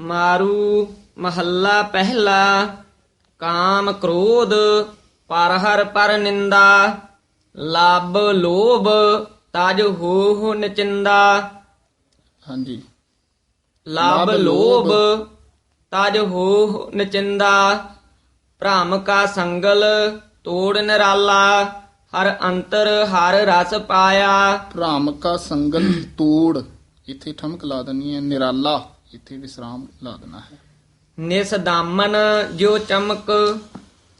ਮਾਰੂ ਮਹੱਲਾ ਪਹਿਲਾ ਕਾਮ ਕ੍ਰੋਧ ਪਰ ਹਰ ਪਰ ਨਿੰਦਾ ਲੱਭ ਲੋਭ ਤਜ ਹੋ ਨਚਿੰਦਾ। ਹਾਂਜੀ। ਲੱਭ ਲੱਭ ਤਜ ਹੋ ਨਚਿੰਦਾ। ਭ੍ਰਮ ਕਾ ਸੰਗਲ ਤੋੜ ਨਿਰਾਲਾ ਹਰ ਅੰਤਰ ਹਰ ਰਸ ਪਾਇਆ। ਭ੍ਰਾਮ ਕਾ ਸੰਗਲ ਤੋੜ। ਇੱਥੇ ਠਮਕ ਲਾ ਦੇਣੀ ਹੈ ਨਿਰਾਲਾ। ਇੱਥੇ ਵਿਸਰਾਮ ਲਾ ਦੇਣਾ ਹੈ। ਨਿਸ ਦਾਮਨ ਜੋ ਚਮਕ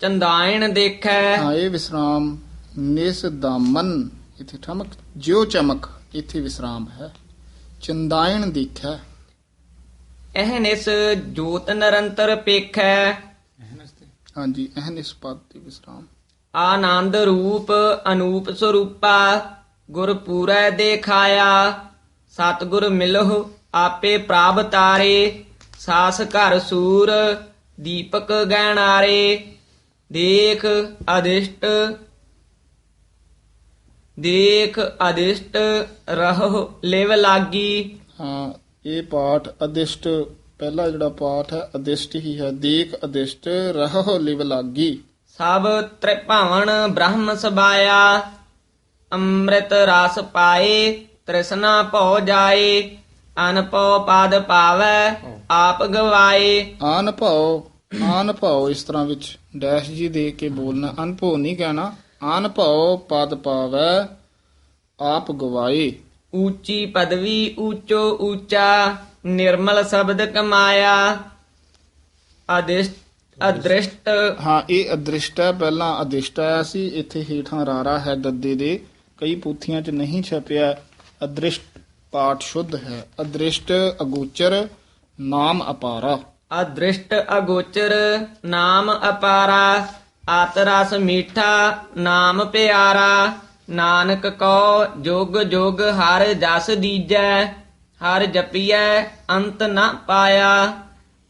ਚੰਦਾਇਣ ਦੇਖੈ। ਹਾਂ ਇਹ ਵਿਸਰਾਮ ਨਿਸ ਦਾਮਨ ਇੱਥੇ ਠਮਕ ਜਿਉ ਚਮਕ ਇੱਥੇ ਵਿਸਰਾਮ ਹੈ। ਚੰਦਾਇਣ ਦੇਖਿਆ ਇਹ ਨਿਸ ਜੋਤ ਨਿਰੰਤਰ ਪੇਖੈ। ਹਾਂਜੀ ਇਹ ਨਿਸਪਤ ਤੇ ਵਿਸਰਾਮ। ਆਨੰਦ ਰੂਪ ਅਨੂਪ ਸਰੂਪਾ ਗੁਰ ਪੂਰੈ ਦੇਖਾਇਆ ਸਤਿਗੁਰ ਮਿਲਹੁ ਆਪੇ ਪ੍ਰਭ ਤਾਰੇ ਸਾਸ ਘਰ ਸੂਰ ਦੀਪਕ ਗਹਿਣਾਰੇ ਦੇਖ ਅਦਿਸ਼ਟ ਦੇਖ ਅਦਿਸ਼ਟ ਰਹੋ ਲਿਵ ਲਾਗੀ। ਹਾਂ ਇਹ ਪਾਠ ਅਦਿਸ਼ਟ ਪਹਿਲਾ ਜਿਹੜਾ ਪਾਠ ਹੈ ਅਦਿਸ਼ਟ ਹੀ ਹੈ। ਦੇਖ ਅਦਿਸ਼ਟ ਰਹੋ ਲਿਵ ਲਾਗੀ। ਸਭ ਤ੍ਰਿਭਾਵਨ ਬ੍ਰਹਮ ਸਬਾਇਆ ਅੰਮ੍ਰਿਤ ਰਸ ਪਾਏ ਤ੍ਰਿਸ਼ਨਾ ਭਉ ਜਾਏ। ਅਨਪਉ ਪਦ ਪਾਵੈ ਆਪ ਗਵਾਏ। ਆਨ ਭਉ ਆਨ ਭਉ ਇਸ ਤਰ੍ਹਾਂ ਵਿੱਚ ਡੈਸ਼ ਜੀ ਦੇ ਕੇ ਬੋਲਣਾ ਅਨਭਉ ਨਹੀਂ ਕਹਿਣਾ ਆਨ ਭਉ ਪਦ ਪਾਵੈ ਆਪ ਗਵਾਏ। ਉੱਚੀ ਪਦਵੀ ਉੱਚੋ ਉੱਚਾ ਨਿਰਮਲ ਸ਼ਬਦ ਕਮਾਇਆ। ਅਦਿਸ਼ਟ ਅਦ੍ਰਿਸ਼ਟ ਹਾਂ ਇਹ ਅਦ੍ਰਿਸ਼ਟ ਹੈ ਪਹਿਲਾਂ ਅਦਿਸ਼ਟ ਆਇਆ ਸੀ ਇੱਥੇ ਹੇਠਾਂ ਰਾਰਾ ਹੈ ਦੱਦੇ ਦੇ ਕਈ ਪੂਥੀਆਂ 'ਚ ਨਹੀਂ ਛਪਿਆ ਅਦ੍ਰਿਸ਼ਟ ਪਾਠ ਸ਼ੁੱਧ ਹੈ। ਅਦ੍ਰਿਸ਼ਟ ਅਗੋਚਰ ਨਾਮ ਅਪਾਰਾ। ਅਦ੍ਰਿਸ਼ਟ ਅਗੋਚਰ ਨਾਮ ਅਪਾਰਾ। ਆਤ ਰਸ ਮੀਠਾ ਨਾਮ ਪਿਆਰਾ। ਨਾਨਕ ਕੋ ਜੁਗ ਜੁਗ ਹਰ ਜਸ ਦੀਜੈ। ਹਰ ਜਪੀਐ ਅੰਤ ਨ ਪਾਇਆ।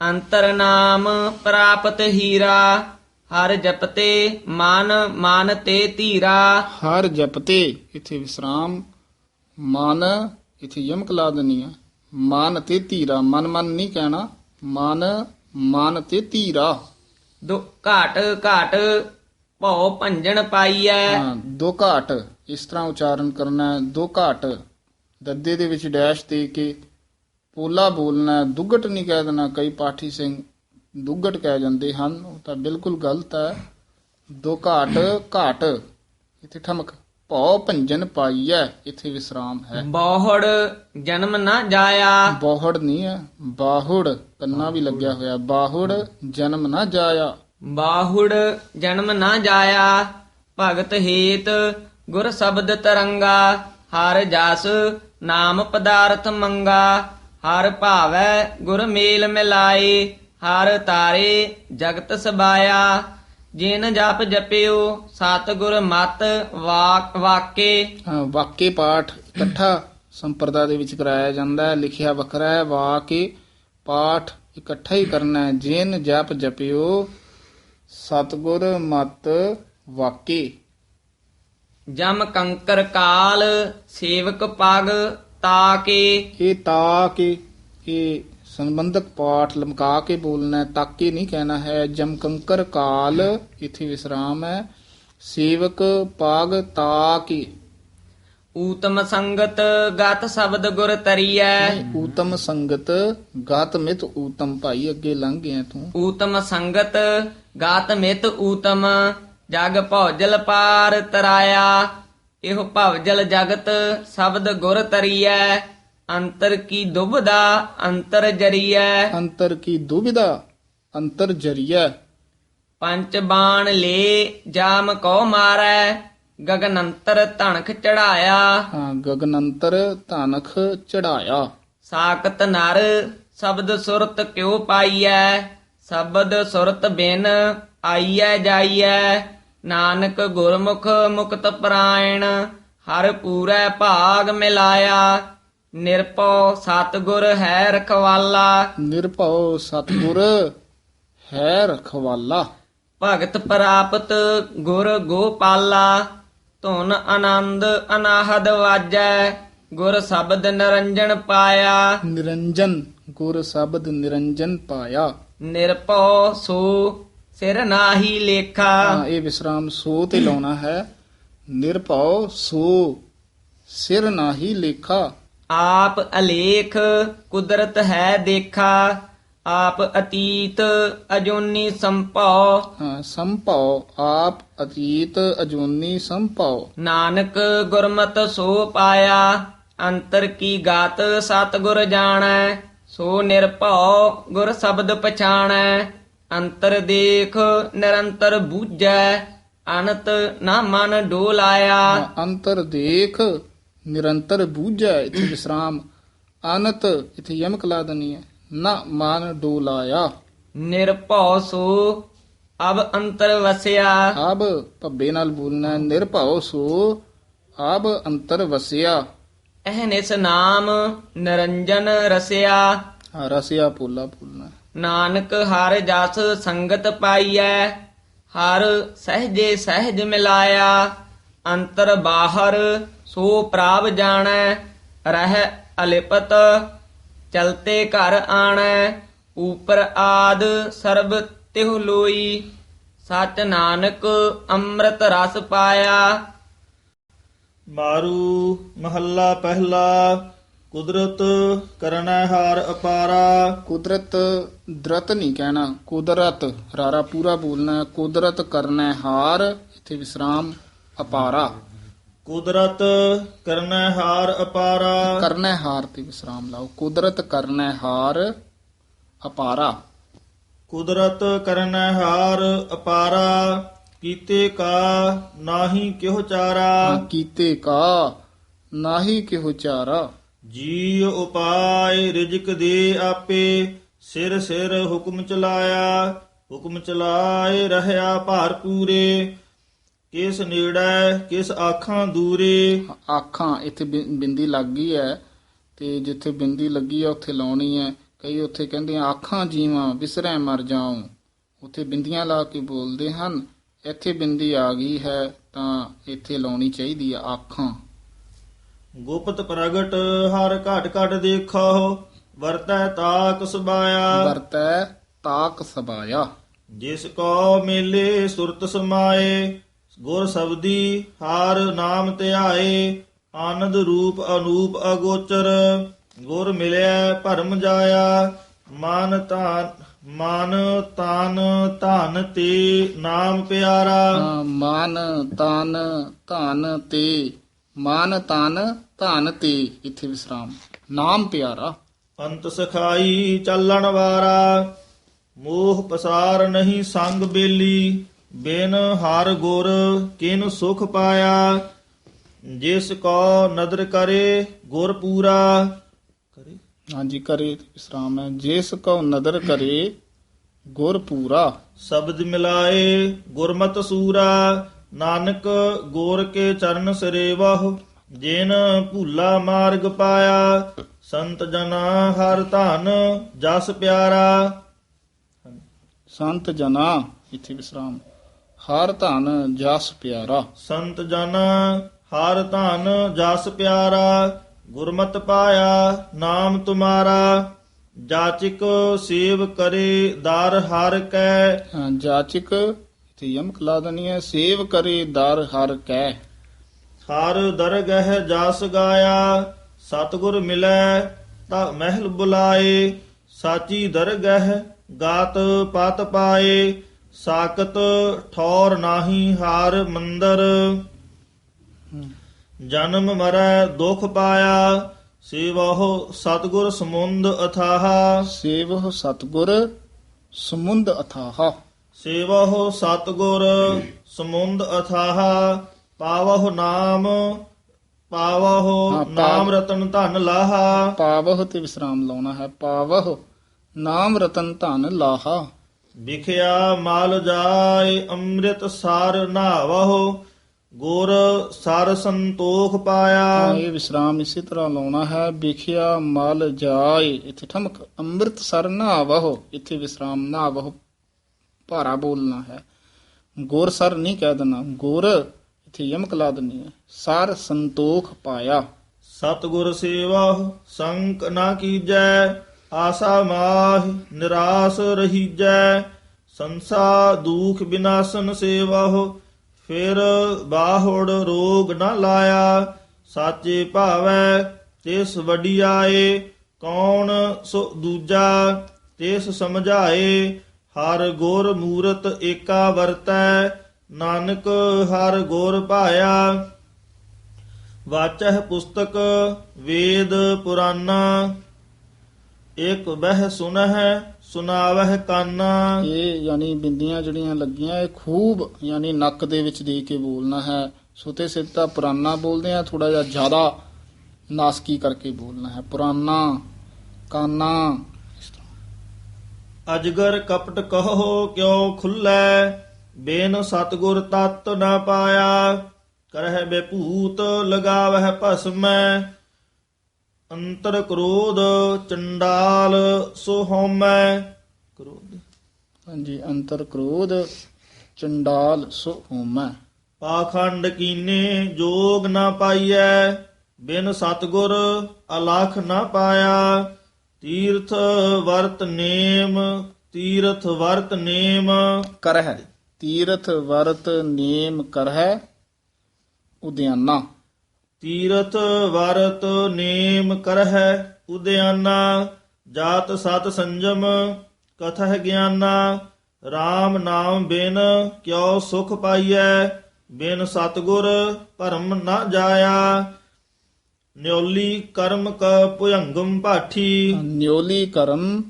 ਅੰਤਰ ਨਾਮ ਪ੍ਰਾਪਤ ਹੀਰਾ। ਹਰ ਜਪਤੇ ਮਨ ਮਨ ਤੇ ਧੀਰਾ। ਹਰ ਜਪਤੇ ਇੱਥੇ ਵਿਸਰਾਮ। ਮਨ ਇੱਥੇ ਯਮਕ ਲਾ ਦੇਣੀ ਹੈ ਮਨ ਤੇ ਧੀਰਾ ਮਨ ਮਨ ਨਹੀਂ ਕਹਿਣਾ। ਮਨ ਮਨ ਤੇ ਧੀਰਾ। ਦੁ ਘਾਟ ਘਾਟ ਭਉ ਭੰਜਨ ਪਾਈਐ। ਹਾਂ ਦੋ ਘਾਟ ਇਸ ਤਰ੍ਹਾਂ ਉਚਾਰਨ ਕਰਨਾ ਹੈ। ਦੋ ਘਾਟ ਦੱਦੇ ਦੇ ਵਿੱਚ ਡੈਸ਼ ਦੇ ਕੇ ਪੋਲਾ ਬੋਲਣਾ ਹੈ, ਦੁੱਗਟ ਨਹੀਂ ਕਹਿ ਦੇਣਾ। ਕਈ ਪਾਠੀ ਸਿੰਘ ਦੁੱਗਟ ਕਹਿ ਜਾਂਦੇ ਹਨ। ਉਹ ਤਾਂ ਬਿਲਕੁਲ ਗਲਤ ਹੈ। ਦੋ ਘਾਟ ਘਾਟ। ਇੱਥੇ ਠਮਕ। ਭਉ ਭੰਜਨ ਪਾਈਐ ਇੱਥੇ ਵਿਸਰਾਮ ਹੈ। ਬੋਹੜ ਜਨਮ ਨਾ ਜਾਇਆ। ਬਾਹੜ ਨਹੀਂ ਹੈ ਬਾਹੁੜ ਕੰਨਾ ਵੀ ਲੱਗਿਆ ਹੋਇਆ। ਬਾਹੁੜ ਜਨਮ ਨਾ ਜਾਇਆ। ਬਾਹੁੜ ਜਨਮ ਨਾ ਜਾਇਆ। ਭਗਤ ਹੇਤ ਗੁਰ ਸ਼ਬਦ ਤਰੰਗਾ। ਹਰ ਜਸ ਨਾਮ ਪਦਾਰਥ ਮੰਗਾ। ਹਰ ਭਾਵੈ ਗੁਰ ਮੇਲ ਮਿਲਾਏ। ਹਰ ਤਾਰੇ ਜਗਤ ਸਬਾਇਆ। ਜਿਨ ਜਪ ਜਪਿਓ ਸਤ ਗੁਰ ਮਤ ਵਾਕ ਵਾਕੇ। ਹਾਂ, ਵਾਕੇ ਪਾਠ ਇਕੱਠਾ ਸੰਪਰਦਾ ਦੇ ਵਿੱਚ ਕਰਾਇਆ ਜਾਂਦਾ ਹੈ। ਲਿਖਿਆ ਵੱਖਰਾ ਹੈ ਵਾਕੇ ਪਾਠ ਇਕੱਠਾ ਹੀ ਕਰਨਾ ਹੈ। ਜਿਨ ਜਪ ਜਪਿਓ ਸਤਗੁਰ ਮਤ ਵਾਕੇ। ਜਮ ਕੰਕਰ ਕਾਲ ਸੇਵਕ ਪਗ ਤਾਕੇ। ਇਹ ਤਾ ਕੇ ਇਹ ਸੰਬੰਧਕ ਪਾਠ ਲਮਕਾ ਕੇ ਬੋਲਣਾ ਹੈ ਤਾਕੇ ਨਹੀਂ ਕਹਿਣਾ ਹੈ ਜਮ ਕੰਕਰ ਕਾਲ ਇਥੇ ਵਿਸਰਾਮ ਹੈ ਸੇਵਕ ਪਾਗ ਤਾਕੇ ਊਤਮ ਸੰਗਤ ਗਤ ਸ਼ਬਦ ਗੁਰ ਤਰੀਐ ਊਤਮ ਸੰਗਤ ਗਾਤ ਮਿਤ ਊਤਮ ਭਾਈ ਅੱਗੇ ਲੰਘ ਗਿਆ ਤੂੰ। ਊਤਮ ਸੰਗਤ ਗਾਤ ਮਿਤ ਊਤਮ ਜਗ ਭੌਜਲ ਪਾਰ ਤਰਾਇਆ। ਇਹੋ ਭਵਜਲ ਜਗਤ ਸ਼ਬਦ ਗੁਰ ਤਰੀਐ ਅੰਤਰ ਕੀ ਦੁਬਦਾ? ਅੰਤਰ ਜਰੀਐ। ਅੰਤਰ ਕੀ ਦੁਬਿਧਾ ਅੰਤਰ ਜਰੀਆ ਪੰਜ ਬਾਣ ਲੇ ਜਾਮ ਕੋ ਮਾਰੈ। ਗਗਨ ਅੰਤਰ ਧਣਖ ਚੜਾਇਆ। ਹਾਂ ਗਗਨ ਅੰਤਰ ਧਨਖ ਚੜਾਇਆ। ਸਾਕਤ ਨਰ ਸ਼ਬਦ ਸੁਰਤ ਕਿਉ ਪਾਈਐ? ਸ਼ਬਦ ਸੁਰਤ ਬਿਨ ਆਈਐ ਜਾਈਐ। ਨਾਨਕ ਗੁਰਮੁਖ ਮੁਕਤ ਪਰਾਇਣ ਹਰ ਪੂਰੈ ਭਾਗ ਮਿਲਾਇਆ। ਨਿਰਪਉ ਸਤਿਗੁਰ ਹੈ ਰਖਵਾਲਾ। ਨਿਰਭਉ ਸਤਗੁਰ ਹੈ ਰਖਵਾਲਾ। ਭਗਤ ਪ੍ਰਾਪਤ ਗੁਰ ਗੋਪਾਲਾ ਧੁਨ ਆਨੰਦ ਅਨਾਹਦ ਵਾਜੈ ਗੁਰ ਸ਼ਬਦ ਨਿਰੰਜਨ ਪਾਇਆ। ਨਿਰੰਜਨ ਗੁਰ ਸ਼ਬਦ ਨਿਰੰਜਨ ਪਾਇਆ। ਨਿਰਭਉ ਸੋ ਸਿਰ ਨਾਹੀ ਲੇਖਾ। ਹਾਂ, ਇਹ ਵਿਸਰਾਮ ਸੋ ਤੇ ਲਾਉਣਾ ਹੈ। ਨਿਰਭਉ ਸੋ ਸਿਰ ਨਾਹੀ ਲੇਖਾ। ਆਪ ਅਲੇਖ ਕੁਦਰਤ ਹੈ ਦੇਖਾ ਆਪ ਅਤੀਤ ਅਜੋਨੀ ਸੰਭਉ। ਹਾਂ, ਸੰਭਉ ਆਪ ਅਤੀਤ ਅਜੂਨੀ ਸੰਭਉ। ਨਾਨਕ ਗੁਰਮਤ ਸੋ ਪਾਇਆ ਅੰਤਰ ਕੀ ਗਾਤ ਸਤਿਗੁਰ ਜਾਣੈ ਸੋ ਨਿਰਭਉ ਗੁਰ ਸ਼ਬਦ ਪਛਾਣੈ। ਅੰਤਰ ਦੇਖ ਨਿਰੰਤਰ ਬੂਝੈ ਅਨੰਤ ਨਾ ਮਨ ਡੋਲਾਇਆ। ਅੰਤਰ ਦੇਖ ਨਿਰੰਤਰ ਬੂਝੈ ਇਥੇ ਵਿਸਰਾਮ ਅਨਤ ਇਥੇ ਯਮਕ ਲਾ ਦਨੀ ਹੈ ਨਾ ਮਨ ਡੋਲਾਇਆ ਨਿਰਭਉ ਸੋ ਅਬ ਅੰਤਰ ਵਸਿਆ। ਆਬ ਭੱਬੇ ਨਾਲ ਬੋਲਣਾ ਨਿਰਭਉ ਸੋ ਆਬ ਅੰਤਰ ਵਸਿਆ। ਅਹਨਿਸ ਨਾਮ ਨਿਰੰਜਨ ਰਸਿਆ। ਹਾਂ, ਰਸਿਆ ਪੋਲਾ ਬੋਲਣਾ। ਨਾਨਕ ਹਰ ਜਸ ਸੰਗਤ ਪਾਈਐ ਹਰ ਸਹਜੇ ਸਹਿਜ ਮਿਲਾਇਆ। ਅੰਤਰ ਬਾਹਰ ਸੋ ਪ੍ਰਾਪ ਜਾਣੈ ਰਹਿ ਅਲਿਪਤ ਚਲਤੇ ਘਰ ਆਣੈ ਉਪਰ ਆਦ ਸਰਬ ਤਿਹੁ ਲੋਈ ਸਚ ਨਾਨਕ ਅੰਮ੍ਰਿਤ ਰਸ ਪਾਇਆ ਮਾਰੂ ਮਹੱਲਾ ਪਹਿਲਾ ਕੁਦਰਤ ਕਰਨਾ ਹਾਰ ਅਪਾਰਾ ਕੁਦਰਤ ਦਰਤ ਨਹੀਂ ਕਹਿਣਾ ਕੁਦਰਤ ਰਾਰਾ ਪੂਰਾ ਬੋਲਣਾ। ਕੁਦਰਤ ਕਰਨਾ ਹਾਰ ਇਥੇ ਵਿਸਰਾਮ ਅਪਾਰਾ। ਕੁਦਰਤ ਕਰਨਾ ਹਾਰ ਅਪਾਰਾ। ਕਰਨਾ ਹਾਰ ਤੇ ਵਿਸਰਾਮ ਲਾਓ। ਕੁਦਰਤ ਕਰਨਾ ਹਾਰ ਅਪਾਰਾ। ਕੁਦਰਤ ਕਰਨਾ ਹਾਰ ਅਪਾਰਾ। ਕੀਤੇ ਕਾ ਨਾਹੀ ਕਿਹੁ ਚਾਰਾ। ਕੀਤੇ ਕਾ ਨਾਹੀ ਕਿਹੋ ਚਾਰਾ। ਜੀ ਉਪਾਏ ਰਿਜਕ ਦੇ ਆਪੇ ਸਿਰ ਸਿਰ ਹੁਕਮ ਚਲਾਇਆ। ਹੁਕਮ ਚਲਾਏ ਰਹਿਆ ਭਾਰ ਪੂਰੇ। ਕਿਸ ਨੇੜੇ ਕਿਸ ਆਖਾਂ ਦੂਰੇ? ਆਖਾਂ ਇੱਥੇ ਬਿ- ਬਿੰਦੀ ਲੱਗ ਗਈ ਹੈ ਤੇ ਜਿੱਥੇ ਬਿੰਦੀ ਲੱਗੀ ਹੈ ਉੱਥੇ ਲਾਉਣੀ ਹੈ ਕਈ ਉੱਥੇ ਕਹਿੰਦੇ ਆ ਆਖਾਂ ਜੀਵਾਂ ਵਿਸਰੈ ਮਰ ਜਾਉ। ਉੱਥੇ ਬਿੰਦੀਆਂ ਲਾ ਕੇ ਬੋਲਦੇ ਹਨ ਇੱਥੇ ਬਿੰਦੀ ਆ ਗਈ ਹੈ ਤਾਂ ਇੱਥੇ ਲਾਉਣੀ ਚਾਹੀਦੀ ਹੈ ਆਖਾਂ। ਗੁਪਤ ਪ੍ਰਗਟ ਹਰ ਘਟ ਘਟ ਦੇਖੋ ਵਰਤੈ ਤਾਕ ਸੁਬਾਇਆ। ਵਰਤੈ ਤਾਕ ਸਬਾਇਆ। ਜਿਸ ਕੋ ਮੇਲੇ ਸੁਰਤ ਸਮਾਏ ਗੁਰ ਸਬਦੀ ਹਾਰ ਨਾਮ ਧਿਆਏ ਆਨੰਦ ਰੂਪ ਅਨੂਪ ਅਗੋਚਰ। ਗੁਰ ਮਿਲਿਆ ਭਰਮ ਜਾਇਆ ਮਨ ਤਾਨ ਮਨ ਤਾਨ ਧਨ ਤੇ ਨਾਮ ਪਿਆਰਾ। ਮਨ ਤਨ ਧਨ ਤੇ ਮਨ ਤਨ ਧਨ ਤੇ ਇੱਥੇ ਵਿਸਰਾਮ। ਨਾਮ ਪਿਆਰਾ। ਅੰਤ ਸਖਾਈ ਚੱਲਣ ਵਾਰਾ ਮੋਹ ਪਸਾਰ ਨਹੀਂ ਸੰਗ ਬੇਲੀ। ਬਿਨ ਹਰ ਗੁਰ ਕਿਨ ਸੁਖ ਪਾਇਆ ਜਿਸ ਕੋ ਨਦਰ ਕਰੇ ਗੁਰ ਪੂਰਾ। ਕਰੇ? ਹਾਂਜੀ ਕਰੇ ਵਿਸਰਾਮ ਹੈ। ਜਿਸ ਕੋ ਨਦਰ ਕਰੇ ਗੁਰ ਪੂਰਾ। ਸ਼ਬਦ ਮਿਲਾਏ ਗੁਰਮਤ ਸੂਰਾ ਨਾਨਕ ਗੋਰ ਕੇ ਚਰਨ ਸਰੇਵਹੁ ਜਿਨ ਭੂਲਾ ਮਾਰਗ ਪਾਇਆ ਸੰਤ ਜਨਾ ਹਰ ਧਨ ਜਸ ਪਿਆਰਾ। ਸੰਤ ਜਨਾ ਇੱਥੇ ਵਿਸਰਾਮ। ਹਰ ਧਨ ਜਸ ਪਿਆਰਾ। ਸੰਤ ਜਨ ਹਰ ਧਨ ਜਸ ਪਿਆਰਾ ਗੁਰਮਤ ਪਾਇਆ ਨਾਮ ਤੁਮਾਰਾ। ਜਾਚਿਕ ਸੇਵ ਕਰੇ ਦਰ ਹਰ ਕੈ। ਹਾਂ, ਜਾਚਕ ਇੱਥੇ ਯਮਕ ਲਾ ਦਨੀ ਹੈ ਸੇਵ ਕਰੇ ਦਰ ਹਰ ਕੈ। ਹਰ ਦਰਗਹਿ ਜਸ ਗਾਇਆ ਸਤਿਗੁਰ ਮਿਲੈ ਤਾ ਮਹਿਲ ਬੁਲਾਏ। ਸਾਚੀ ਦਰਗਹਿ ਗਾਤ ਪਤ ਪਾਏ। ਸਾਕਤ ਠੌਰ ਨਾਹੀ ਹਾਰ ਮੰਦਰ। ਜਨਮ ਮਰੈ ਦੁਖ ਪਾਇਆ ਸੇਵਹੁ ਸਤਿਗੁਰ ਸਮੁੰਦ ਅਥਾਹ। ਸੇਵਹ ਸਤਗੁਰ ਸਮੁੰਦ ਅਥਾਹ। ਸੇਵਹੁ ਸਤਿਗੁਰ ਸਮੁੰਦ ਅਥਾਹ ਪਾਵਹੁ ਨਾਮ ਪਾਵਹੁ ਨਾਮ ਰਤਨ ਧਨ ਲਾਹਾ। ਪਾਵਹ ਤੇ ਵਿਸਰਾਮ ਲਾਉਣਾ ਹੈ ਪਾਵਹ ਨਾਮ ਰਤਨ ਧਨ ਲਾਹਾ। ਵਿਖਿਆ ਮਲ ਜਾਏ ਅੰਮ੍ਰਿਤ ਸਾਰ ਨਾਵਹੁ ਗੁਰ ਸਰ ਸੰਤੋਖ ਪਾਇਆ। ਇਹ ਵਿਸਰਾਮ ਇਸੇ ਤਰ੍ਹਾਂ ਲਾਉਣਾ ਹੈ ਵਿਖਿਆ ਮਲ ਜਾਏ ਇੱਥੇ ਠਮਕ ਅੰਮ੍ਰਿਤ ਸਰ ਨਾਵਹੁ ਇੱਥੇ ਵਿਸਰਾਮ ਨਾਵਹੁ ਭਾਰਾ ਬੋਲਣਾ ਹੈ। ਗੁਰ ਸਰ ਨਹੀਂ ਕਹਿ ਦੇਣਾ ਗੁਰ ਇੱਥੇ ਯਮਕ ਲਾ ਦੇਣੀ ਹੈ ਸਰ ਸੰਤੋਖ ਪਾਇਆ। ਸਤਿਗੁਰ ਸੇਵਾ ਸੰਕ ਨਾ ਕੀਜੈ ਆਸਾ ਮਾਹ, ਨਿਰਾਸ ਰਹੀਜੈ, ਸੰਸਾ ਦੁਖ ਬਿਨਾਸਨ ਸੇਵਾਹੁ, ਫਿਰ ਬਾਹੁੜ ਰੋਗ ਨਾ ਲਾਇਆ, ਸਾਚੇ ਭਾਵੈ, ਤਿਸ ਵਡਿਆਏ, ਕੌਣ ਸੋ ਦੂਜਾ, ਤਿਸ ਸਮਝਾਏ, ਹਰ ਗੁਰ ਮੂਰਤ ਏਕਾ ਵਰਤੈ, ਨਾਨਕ ਹਰ ਗੁਰ ਭਾਇਆ। ਵਾਚਹ ਪੁਸਤਕ, ਵੇਦ ਪੁਰਾਣਾ ਇਕ ਬਹਿ ਸੁਨਹਿ ਸੁਨਾਵਹਿ ਕਾਨਾ। ਇਹ ਯਾਨੀ ਬਿੰਦੀਆਂ ਜਿਹੜੀਆਂ ਲੱਗੀਆਂ ਇਹ ਖੂਬ ਯਾਨੀ ਨੱਕ ਦੇ ਵਿੱਚ ਦੇ ਕੇ ਬੋਲਣਾ ਹੈ। ਸੁਤੇ ਸਿੱਧਾ ਪੁਰਾਨਾ ਬੋਲਦੇ ਆ ਥੋੜਾ ਜਿਹਾ ਜ਼ਿਆਦਾ ਨਾਸਕੀ ਕਰਕੇ ਬੋਲਣਾ ਹੈ। ਪੁਰਾਨਾ ਕਾਨਾ। ਅਜਗਰ ਕਪਟ ਕਹੋ ਕਿਉ ਖੁੱਲੈ? ਬੇਨ ਸਤਗੁਰ ਤਤ ਨਾ ਪਾਇਆ। ਕਰਹਿ ਬੇਭੂਤ ਲਗਾਵਹਿ ਭਸਮੈ। ਅੰਤਰ ਕ੍ਰੋਧ ਚੰਡਾਲ ਸੋ ਹਉਮੈ। ਕ੍ਰੋਧ। ਹਾਂਜੀ ਅੰਤਰ ਕ੍ਰੋਧ ਚੰਡਾਲ ਸੋ ਹੋਮੈ ਪਾਖੰਡ ਕੀਨੇ ਜੋਗ ਨਾ ਪਾਈਐ ਬਿਨ ਸਤਗੁਰ ਅਲਖ ਨਾ ਪਾਇਆ। ਤੀਰਥ ਵਰਤ ਨੇਮ ਤੀਰਥ ਵਰਤ ਨੇਮ। ਕਰਹਿ। ਤੀਰਥ ਵਰਤ ਨੇਮ ਕਰਹਿ। ਉਦਿਆਨਾ। ਤੀਰਥ ਵਰਤ ਨੇਮ ਕਰਹਿ ਉਦਿਆਨਾ ਜਾਤ ਸਤ ਸੰਜਮ ਕਥਹ ਗਿਆਨਾ RAM ਨਾਮ ਬਿਨ ਕਿਉ ਸੁਖ ਪਾਈਐ, ਬਿਨ ਸਤਗੁਰ ਭਰਮ ਨਾ ਜਾਇਆ। ਨਿਉਲੀ ਕਰਮ ਕ ਭੁਜੰਗਮ ਭਾਠੀ। ਨਿਉਲੀ ਕਰਮ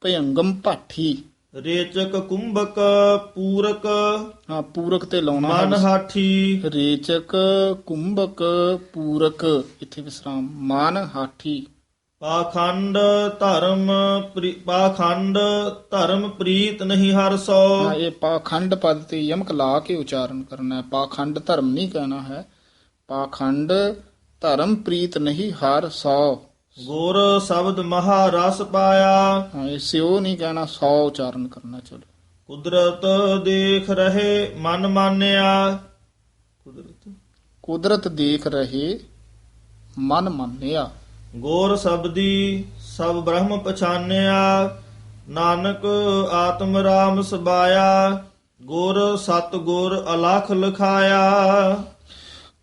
ਭਯੰਗਮ ਭਾਠੀ। ਰੇਚਕ ਕੁੰਭਕ ਪੂਰਕ ਹਾਂ ਪੂਰਕ ਤੇ ਲਾਉਣਾ ਮਨ ਹੈ। ਹਾਠੀ ਰੇਚਕ ਕੁੰਭਕ ਪੂਰਕ। ਇੱਥੇ ਵਿਸਰਾਮ। ਮਾਨ ਹਾਠੀ ਪਾਖੰਡ ਧਰਮ ਪਾਖੰਡ ਧਰਮ ਪ੍ਰੀਤ ਨਹੀਂ ਹਰ ਸੋ। ਹਾਂ, ਇਹ ਪਾਖੰਡ ਪਦ ਤੇ ਯਮਕ ਲਾ ਕੇ ਉਚਾਰਨ ਕਰਨਾ ਹੈ। ਪਾਖੰਡ ਧਰਮ ਨਹੀਂ ਕਹਿਣਾ ਹੈ। ਪਾਖੰਡ ਧਰਮ ਪ੍ਰੀਤ ਨਹੀਂ ਹਰ ਸੌ। ਗੁਰ ਸ਼ਬਦ ਮਹਾ ਰਸ ਪਾਇਆ। ਹਾਂ ਇਹ ਸਿਓ ਨਹੀਂ ਕਹਿਣਾ ਸੌ ਉਚਾਰਨ ਕਰਨਾ ਚਲੋ। ਕੁਦਰਤ ਦੇਖ ਰਹੇ ਮਨ ਮਾਨਿਆ। ਕੁਦਰਤ? ਕੁਦਰਤ ਦੇਖ ਰਹੇ ਮਨ ਮੰਨਿਆ। ਗੁਰ ਸਬਦੀ ਸਭ ਬ੍ਰਹਮ ਪਛਾਨਿਆ। ਨਾਨਕ ਆਤਮ ਰਾਮ ਸਬਾਇਆ। ਗੁਰ ਸਤ ਗੁਰ ਅਲਖ ਲਖਾਇਆ।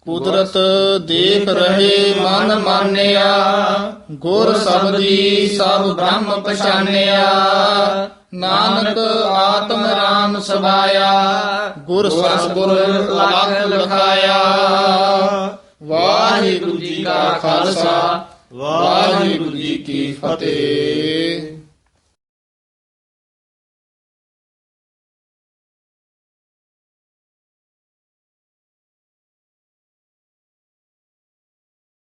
ਕੁਦਰਤ ਦੇਖ ਰਹੇ ਮਨ ਮਾਨਿਆ, ਗੁਰ ਸਬਦੀ ਸਭ ਬ੍ਰਹਮ ਪਛਾਨਿਆ। ਨਾਨਕ ਆਤਮ ਰਾਮ ਸਬਾਇਆ ਗੁਰ ਸਤਿਗੁਰ ਲਖ ਲਖਾਇਆ। ਵਾਹਿਗੁਰੂ ਜੀ ਕਾ ਖਾਲਸਾ, ਵਾਹਿਗੁਰੂ ਜੀ ਕੀ ਫਤਿਹ।